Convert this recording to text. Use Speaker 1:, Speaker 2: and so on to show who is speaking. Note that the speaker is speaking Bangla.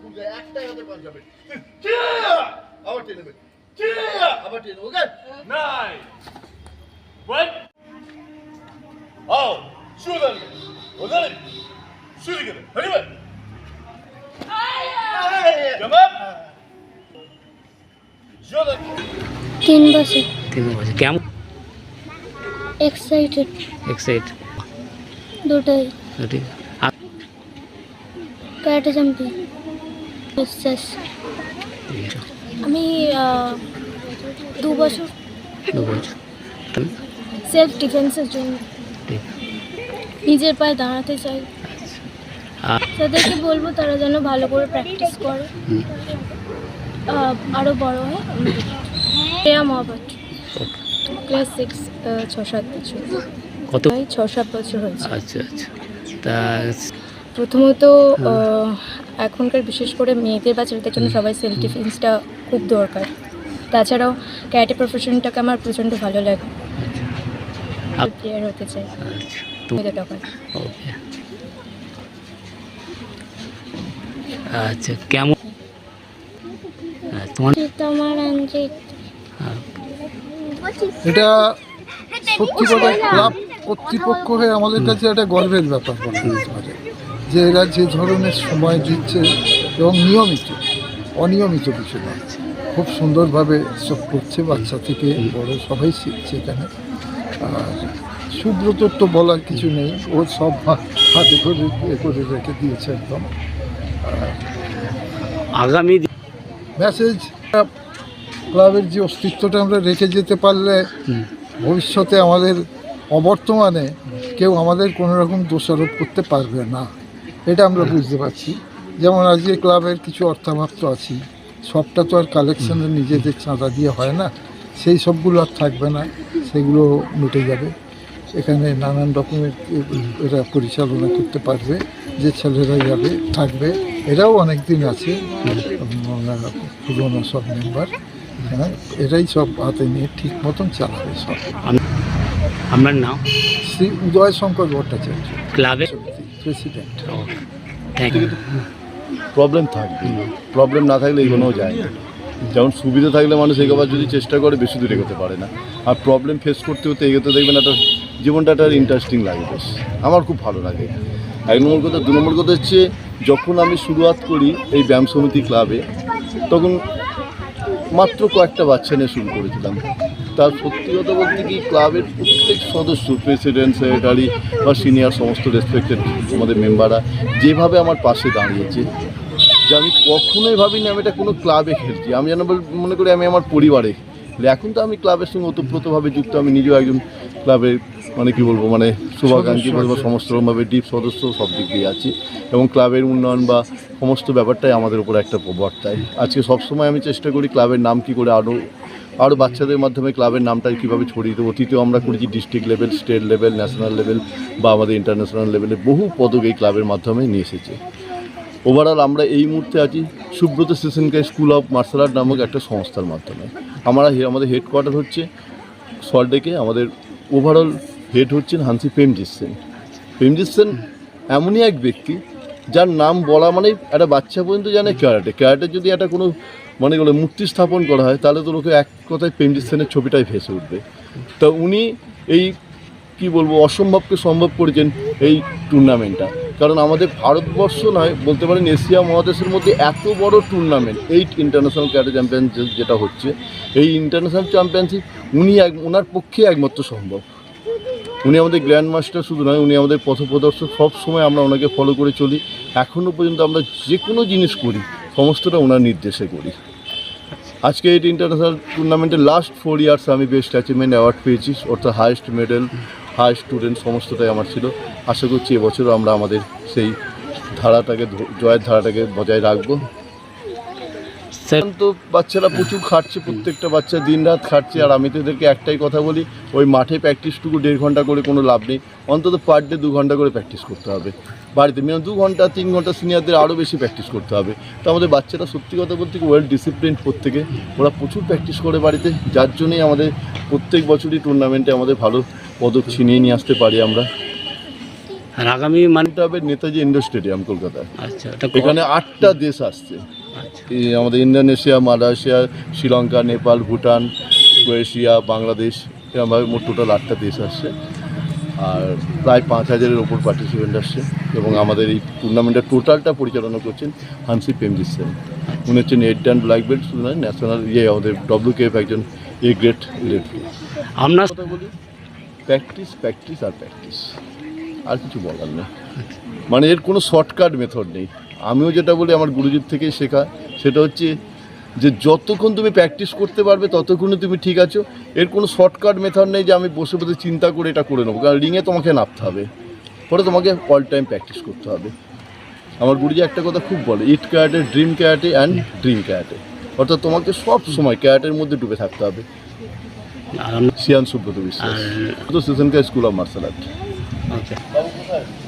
Speaker 1: ভুল যায় একটাই হাতে পাঁচ যাবে। আবার টেনে নেবে। আবার টেনে ওকে?
Speaker 2: Nine. One. Oh, shoot. Shoot again. Up. Shoot them.
Speaker 3: তিন বছর।
Speaker 4: তিন বছর। কেমন?
Speaker 3: এক্সাইটেড
Speaker 4: এক্সাইট
Speaker 3: দুটোই।
Speaker 4: ঠিক আর
Speaker 3: জাম্পিং বিশ্বাস। আমি দু বছর
Speaker 4: দু বছর।
Speaker 3: সেলফ ডিফেন্সের জন্য। নিজের পায়ে দাঁড়াতে চাই। তাদেরকে বলব তারা যেন ভালো করে প্র্যাকটিস করে। আরও বড় হয়। শ্রেয়া মহাপাত্র। ক্লাস সিক্স ছ সাত বছর।
Speaker 4: কত?
Speaker 3: ছ সাত বছর হয়েছে।
Speaker 4: আচ্ছা আচ্ছা। তা
Speaker 3: প্রথমত এখনকার বিশেষ করে মেয়েদের বা ছেলেদের জন্য সবাই সেলফ ডিফেন্সটা খুব দরকার। তাছাড়াও ক্যারাটে প্রফেশনটাকে আমার প্রচণ্ড ভালো লাগে। প্লেয়ার হতে চাই।
Speaker 4: আচ্ছা আচ্ছা কেমন? তোমার
Speaker 5: এটা সত্যি কথা ক্লাব কর্তৃপক্ষ হয়ে আমাদের কাছে একটা গর্বের ব্যাপার। যে এরা যে ধরনের সময় দিচ্ছে এবং নিয়মিত অনিয়মিত কিছু না। খুব সুন্দরভাবে সব করছে বাচ্চা থেকে বড় সবাই শিখছে এখানে। আর সুব্রতর তো বলার কিছু নেই ও সব হাতে করে এ করে রেখে দিয়েছে একদম।
Speaker 4: আগামী
Speaker 5: মেসেজ ক্লাবের যে অস্তিত্বটা আমরা রেখে যেতে পারলে ভবিষ্যতে আমাদের অবর্তমানে কেউ আমাদের কোনো রকম দোষারোপ করতে পারবে না। এটা আমরা বুঝতে পারছি। যেমন আজকে ক্লাবের কিছু অর্থাভাপ্ত আছি সবটা তো আর কালেকশনের নিজেদের চাঁদা দিয়ে হয় না। সেই সবগুলো আর থাকবে না। সেগুলো মিটে যাবে। এখানে নানান রকমের এরা পরিচালনা করতে পারবে। যে ছেলেরা যাবে, থাকবে। এরাও অনেক দিন আছে পুরনো সব মেম্বার হ্যাঁ এরাই সব হাতে নিয়ে ঠিক মতন চালাবে সব।
Speaker 4: আপনার নাম?
Speaker 5: শ্রী উদয় শঙ্কর ভট্টাচার্য
Speaker 4: ক্লাবের
Speaker 5: প্রেসিডেন্ট
Speaker 4: থ্যাংক ইউ
Speaker 6: প্রবলেম থাকবে। প্রবলেম না থাকলে এগোনোও যায় না। যেমন সুবিধা থাকলে মানুষ এগোবার যদি চেষ্টা করে বেশি দূর এগোতে পারে না। আর প্রবলেম ফেস করতে হতে এগোতে দেখবেন একটা জীবনটা একটা ইন্টারেস্টিং লাগে বেশ। আমার খুব ভালো লাগে। এক নম্বর কথা দু নম্বর কথা হচ্ছে যখন আমি শুরুয়াত করি এই ব্যায়াম সমিতি ক্লাবে তখন মাত্র কয়েকটা বাচ্চা নিয়ে শুরু করেছিলাম। তার সত্যি কথা বলতে কি ক্লাবের প্রত্যেক সদস্য প্রেসিডেন্ট সেক্রেটারি বা সিনিয়র সমস্ত রেসপেক্টেড আমাদের মেম্বাররা যেভাবে আমার পাশে দাঁড়িয়েছে যে আমি কখনোই ভাবিনি আমি এটা কোনো ক্লাবে খেলছি। আমি যেন মনে করি আমি আমার পরিবারে। এখন তো আমি ক্লাবের সঙ্গে ওতপ্রোতভাবে যুক্ত। আমি নিজেও একজন ক্লাবের মানে কি বলব মানে শুভাকাঙ্ক্ষী বলব সমস্ত রকমভাবে ডিপ সদস্য সব দিক দিয়ে আছি এবং ক্লাবের উন্নয়ন বা সমস্ত ব্যাপারটাই আমাদের উপর একটা প্রবর্তায় আজকে সবসময় আমি চেষ্টা করি ক্লাবের নাম কি করে আরও আরও বাচ্চাদের মাধ্যমে ক্লাবের নামটা কীভাবে ছড়িয়ে দেবো? অতীতেও আমরা করেছি district level, state level, national level বা আমাদের ইন্টারন্যাশনাল লেভেলে বহু পদক এই ক্লাবের মাধ্যমে নিয়ে এসেছে। ওভারঅল আমরা এই মুহূর্তে আছি সুব্রত সেশনকে স্কুল অফ মার্শাল আর্ট নামক একটা সংস্থার মাধ্যমে। আমরা আমাদের হেডকোয়ার্টার হচ্ছে সল্টলেকে আমাদের ওভারঅল হেড হচ্ছেন হানসি প্রেমজিৎ সেন। প্রেমজিৎ সেন এমনই এক ব্যক্তি যার নাম বলা মানে একটা বাচ্চা পর্যন্ত জানে ক্যারাটে। ক্যারাটে যদি একটা কোনো মানে বলে মূর্তি স্থাপন করা হয়, তাহলে তো লোকে এক কথায় প্রেমজিৎ সেনের ছবিটাই ভেসে উঠবে। তা উনি এই, কি বলব, অসম্ভবকে সম্ভব করেছেন এই টুর্নামেন্টটা কারণ আমাদের ভারতবর্ষ নয়, বলতে পারেন এশিয়া মহাদেশের মধ্যে এত বড় tournament eight international karate championship যেটা হচ্ছে, এই ইন্টারন্যাশনাল চ্যাম্পিয়নশিপ উনি এক ওনার পক্ষে একমাত্র সম্ভব। উনি আমাদের গ্র্যান্ড মাস্টার, শুধু নয়, উনি আমাদের পথপ্রদর্শক সব সময় আমরা ওনাকে ফলো করে চলি। এখনও পর্যন্ত আমরা যে কোনো জিনিস করি, সমস্তটা ওনার নির্দেশে করি। আজকে এই ইন্টারন্যাশনাল টুর্নামেন্টের লাস্ট ফোর ইয়ার্স আমি বেস্ট অ্যাচিভমেন্ট অ্যাওয়ার্ড পেয়েছি, অর্থাৎ হায়েস্ট মেডেল হায়েস্ট স্টুডেন্ট সমস্তটাই আমার ছিল। আশা করছি এবছরও আমরা আমাদের সেই ধারাটাকে জয়ের ধারাটাকে বজায় রাখব।
Speaker 4: স্যার,
Speaker 6: তো বাচ্চারা প্রচুর খাটছে, প্রত্যেকটা বাচ্চা দিন রাত খাটছে। আর আমি তো এদেরকে একটাই কথা বলি, ওই মাঠে প্র্যাকটিসটুকু দেড় ঘণ্টা করে কোনো লাভ নেই। অন্তত পার ডে দু ঘণ্টা করে প্র্যাকটিস করতে হবে। বাড়িতে মিনিমাম দু ঘণ্টা, তিন ঘণ্টা সিনিয়রদের আরও বেশি প্র্যাকটিস করতে হবে। তো আমাদের বাচ্চারা সত্যি কথা বলতে ওয়েল ডিসিপ্লিন প্রত্যেকে। ওরা প্রচুর প্র্যাকটিস করে বাড়িতে, যার জন্যই আমাদের প্রত্যেক বছরই টুর্নামেন্টে আমাদের ভালো পদক ছিনিয়ে নিয়ে আসতে পারি আমরা।
Speaker 4: আর আগামী মানে
Speaker 6: এটা হবে নেতাজি ইন্ডোর স্টেডিয়াম কলকাতায়।
Speaker 4: আচ্ছা
Speaker 6: এখানে আটটা দেশ আসছে।
Speaker 4: আচ্ছা।
Speaker 6: এই আমাদের Indonesia Malaysia Sri Lanka Nepal Bhutan Croatia Bangladesh এরকমভাবে মোট টোটাল আটটা দেশ আসছে। আর প্রায় পাঁচ হাজারের ওপর পার্টিসিপেন্ট আসছে এবং আমাদের এই টুর্নামেন্টের টোটালটা পরিচালনা করছেন হানসি প্রেমজিৎ সেন। উনি হচ্ছেন এইট অ্যান্ড ব্ল্যাক বেল্ট শুধু নয় ন্যাশনাল ইয়ে আমাদের ডব্লিউ কে একজন এ গ্রেট রেফারি
Speaker 4: আপনার
Speaker 6: কথা বলি। প্র্যাকটিস প্র্যাকটিস আর প্র্যাকটিস আর কিছু বলার নেই। মানে এর কোনো শর্টকাট মেথড নেই। আমিও যেটা বলি আমার গুরুজির থেকে শেখা। সেটা হচ্ছে যে যতক্ষণ তুমি প্র্যাকটিস করতে পারবে ততক্ষণই তুমি ঠিক আছো। এর কোনো শর্টকাট মেথড নেই যে আমি বসে বসে চিন্তা করে এটা করে নেব। কারণ রিংয়ে তোমাকে নামতে হবে। পরে তোমাকে অল টাইম প্র্যাকটিস করতে হবে। আমার গুরুজি একটা কথা খুব বলে eat karate dream karate and dream karate অর্থাৎ তোমাকে সব সময় ক্যারেটের মধ্যে ডুবে থাকতে হবে। শিয়ান সুব্রত বিশ্বাস। তো সেশনকার স্কুল অফ মার্শাল আর্ট
Speaker 4: 나도그 거.